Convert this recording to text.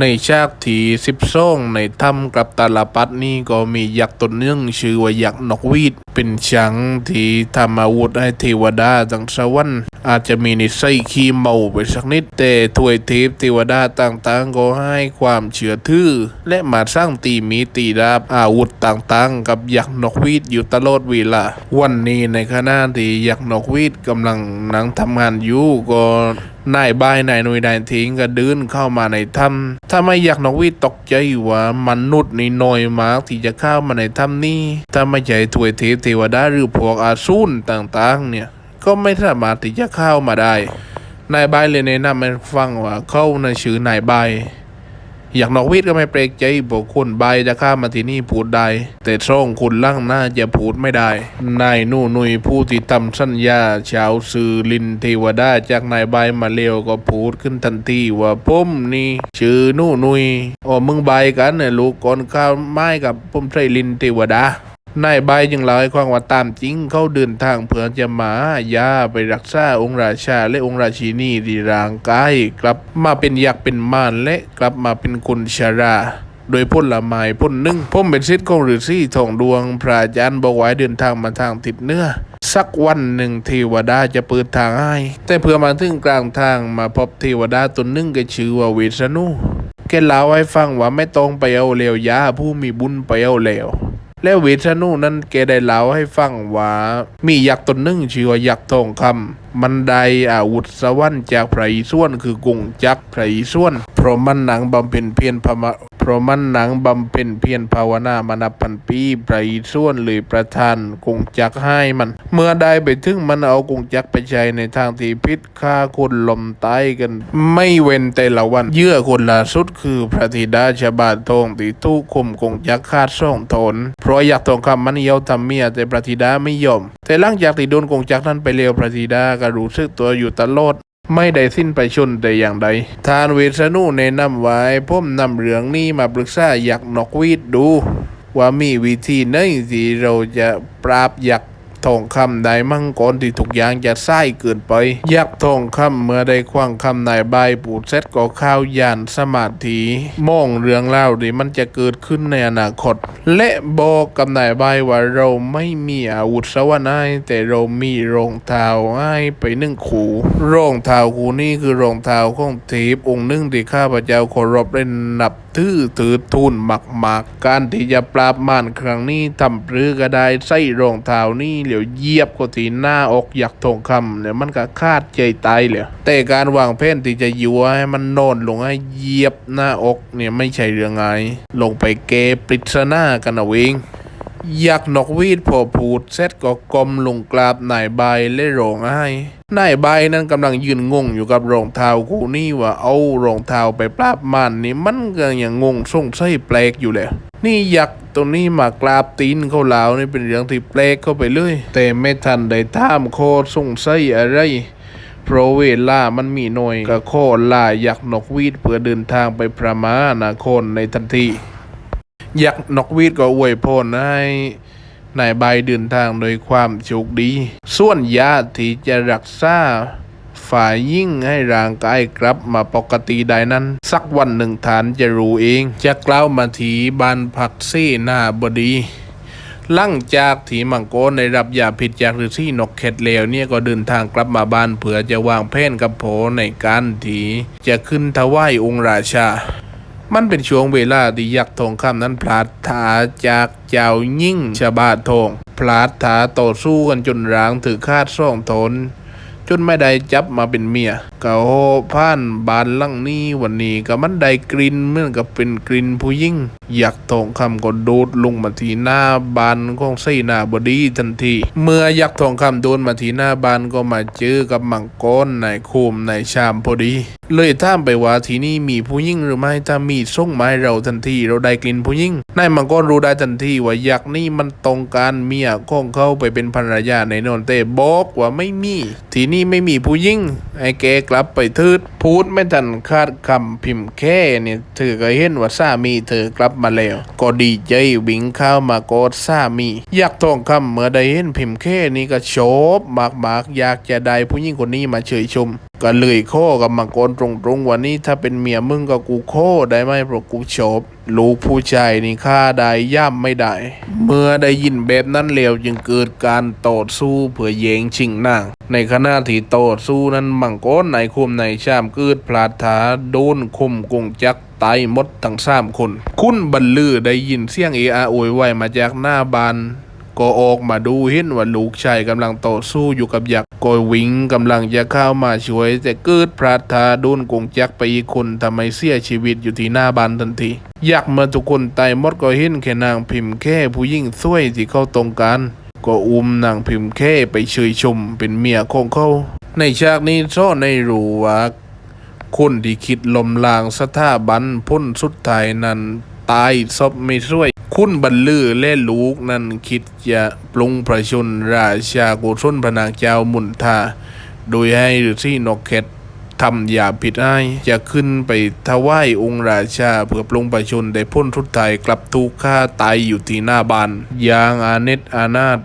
ในฉากที่สิบสองในถ้ำกับตาลปัดนี่ก็มียักษ์ตนหนึงชื่อว่ายักษ์นกวีด เป็นช้างที่ทำอาวุธให้เทวดาจังสวรรค์อาจจะมีนิสัยขี้เมาไปสักนิด แต่ถวยเทพเทวดาต่างๆ ก็ให้ความเชื่อถือ และมาสร้างตีมีตีดาบอาวุธต่างๆ กับยักษ์นกหวีดอยู่ตลอดเวลาวันนี้ในขณะที่ยักษ์นกหวีดกำลังนั่งทำงานอยู่ก็นายบายนายหน่วยนายทิ้งก็เดินเข้ามาในถ้ำถ้าไม่อยากนกหวีดตกใจว่ามนุษย์นี่น้อยมากที่จะเข้ามาในถ้ำนี้ถ้าไม่ใช่ถวยเทพเทวดาหรือพวกอาสูรต่างๆ เนี่ย ก็ไม่สามารถที่จะเข้ามาได้ นายบายเลยแนะนำให้ฟังว่าเขาในชื่อนายบายอยากนอกวิทย์ก็ไม่เปลกใจบอกคนใบจะข้ามมาที่นี่พูดได้ แต่ช่องคุณล่างหน้าจะพูดไม่ได้ นายนู่นุยผู้ที่ทำสัญญาชาวสื่อลินเทวดาจากนายใบมาเลวก็พูดขึ้นทันทีว่าผมนี่ชื่อนู่นุยอ๋อมึงใบกันเนี่ยลูกก่อนข้าวไม้กับผมใช่ลินเทวดา นายใบายจึงเล่าให้ความว่าตามจริงเขาเดินทางเพื่อจะมาหายาไปรักษาองค์ราชาและองค์ราชินีที่ร่างกายกลับมาเป็นยักษ์เป็นมารและกลับมาเป็นคนชราโดยพ้นละไม้พ้นหนึ่งผมเป็นศิษย์ของฤาษีทองดวง พระอาจารย์บอกไว้เดินทางมาทางทิศเหนือสักวันหนึ่งเทวดาจะเปิดทางให้ แต่เพื่อมาถึงกลางทางมาพบเทวดาตนหนึ่งก็ชื่อว่าเวสนุแกเล่าให้ฟังว่าไม่ต้องไปเอาเลวยาผู้มีบุญไปเอาเลว แล้วเวทนุนั้นแกได้เล่าให้ฟังว่า มียักษ์ตนหนึ่งชื่อว่ายักษ์ทองคำมันได้อาวุธสวรรค์จากไพรส่วนคือกงจักไพรส่วนเพราะมันหนังบำเพ็ญเพียรพมะ พราะมันหนังบำเพ็ญเพียรภาวนามานับพันปีไพรส่วนเลยประทานกงจักรให้มัน เมื่อได้ไปถึงมันเอากงจักรไปใช้ในทางที่พิษฆ่าคนลมตายกัน ไม่เว้นแต่ละวัน เยื่อคนล่าสุดคือพระธิดาชบาทองที่ทุกคุมกงจักรคาดส่องทนเพราะอยากทองคำมันเยียวทำเมียแต่พระธิดาไม่ยอม แต่หลังจากที่โดนกงจักรนั้นไปเลียวพระธิดาก็รู้สึกตัวอยู่ตลอด ไม่ได้สิ้นไปชนแต่อย่างใด ทานเวสนุแนะนำไว้ผมนำเรื่องนี้มาปรึกษาอยากนกวีดดู ว่ามีวิธีไหนที่เราจะปราบยักษ ทองคำได้มั่งก่อนที่ทุกอย่างจะไส้เกินไป ยักษ์ทองคำเมื่อได้คว้างคำนายใบปูดเซตก็ข้าวยานสมาธิมองเรื่องเล่าวที่มันจะเกิดขึ้นในอนาคต และบอกกับนายใบว่าเราไม่มีอาวุธสวรรค์แต่เรามีรองเท้าให้ไปหนึ่งคู่รองเท้าคู่นี้คือรองเท้าของเทพองค์หนึ่งที่ข้าพเจ้าเคารพและนับ ถือถือทุนหมักหมากการที่จะปราบมานครั้งนี้ทำหรือกระไดใส่รองเท้านี่เหลียวเยียบก็ที่หน้าอกอยากทองคำเนี่ยมันก็คาดใจตายเลยแต่การวางแผนที่จะยัวให้มันนอนลงให้เยียบหน้าอกเนี่ยไม่ใช่เรื่องไงลงไปเกปริศนากันเอาเอง ยักษ์นกวีดพอพูดเสร็จก็กลมลงกราบนายใบและร้องไห้นายใบนั้นกำลังยืนงงอยู่กับรองเท้าคู่นี้ว่าเอารองเท้าไปปราบมันนี่มันก็ยังงงสงสัยแปลกอยู่แหละนี่ยักษ์ตัวนี้มากราบตีนเขาลาวนี่เป็นเรื่องที่แปลกเข้าไปเลย แต่ไม่ทันได้ถามโคตรสงสัยอะไรเพราะเวลามันมีหน่อยก็โคล่ายักษ์นกวีดเพื่อเดินทางไปพระมานาคนในทันที ยักษ์นกวีดก็อวยพรให้นายใบเดินทางโดยความโชคดี ส่วนยาที่จะรักษาฝ่ายยิ่งให้ร่างกายกลับมาปกติได้นั้น สักวันหนึ่งฐานจะรู้เอง จะกล่าวมาทีบานผักเสนาบดีลั่งจากที่มังโกรได้รับยาพิษจากฤาษีนกเข็ดเลวเนี่ยก็เดินทางกลับมาบ้านเพื่อจะวางแผนกับโผในการที่จะขึ้นถวายองค์ราชา มันเป็นช่วงเวลาที่ยักษ์ทองคำนั้นพลาดถาจากเจ้ายิ่งชาบาทองพลาดถาต่อสู้กันจนร้างถือคาดซ่องทนจนไม่ได้จับมาเป็นเมียก็โหผ่านบานลังนี้วันนี้ก็มันได้กลิ่นเหมือนกับเป็นกลิ่นผู้ยิ่งยักษ์ทองคำก็โดดลงมาทีหน้าบานของไส้นาบดีทันที เมื่อยักษ์ทองคำโดนมาทีหน้าบานก็มาเจอกับมังกรในายโคมในายชามพอดีเลยถามไปว่าที่นี่มีผู้ยิ่งหรือไม่ถ้ามีส่งไมาให้เราทันทีเราได้กลิ่นผู้ยิ่งนายมังกรรู้ได้ทันทีว่ายักษ์นี่มันตรงการเมียของเขาไปเป็นภรรยาในนนเต้บอกว่าไม่มี ที่นี่ไม่มีผู้ยิ่งไอ้แกกลับไปทืดพูดไม่ทันคาดคำพิมพ์แค่เนี่ยเธอก็เห็นว่าสามีเธอกลับมาแล้ว ก็ดีใจวิ่งเข้ามากอดสามียักษ์ทองคำเมื่อได้เห็นพิมพ์แค่นี้ก็โชบมากๆอยากจะได้ผู้หญิงคนนี้มาเฉยชม ก็เลยข้อกับมังกรตรงๆว่านี่ถ้าเป็นเมียมึงก็กูโคได้ไหมเพราะกูชอบลูกผู้ชายนี่ฆ่าได้ย่ำไม่ได้ เมื่อได้ยินแบบนั้นแล้วจึงเกิดการต่อสู้เพื่อแย่งชิงนาง ในขณะที่ต่อสู้นั้นมังกรในคุมในชามเกิดพลาดถาโดนคมกงจักตายมดทั้งสามคน คุณบรรลือได้ยินเสียงเออาโวยไว้มาจากหน้าบานก็ออกมาดูเห็นว่าลูกชายกำลังต่อสู้อยู่กับยักษ์ ก็วิ่งกำลังจะเข้ามาช่วย แต่เกิดพลาดทาโดนกงจักไปอีกคนทำให้เสียชีวิตอยู่ที่หน้าบ้านทันที อยักมื่อทุกคนตายมดก็เห็นแค่นางพิมพ์แค่ผู้ยิ่งสวยที่เขาต้องการก็อุ้มนางพิมพ์แค่ไปเชยชมเป็นเมียของเขา ในฉากนี้ซ่อนในรู้ว่าคนที่คิดลมลางสถาบันพ้นสุดท้ายนั้น ตายซบไม่ช่วย คุณบรรลือเล่ลูกนั้นคิดจะปรุงประชนราชาโกศลพนางเจ้ามุนทา โดยให้ฤาษีนกเข็ดทำยาผิดให้จะขึ้นไปถวายองค์ราชาเพื่อปรุงประชนได้พ้นทุดไทยกลับถูกฆ่าตายอยู่ที่หน้าบ้านอย่างอาเนตอานาต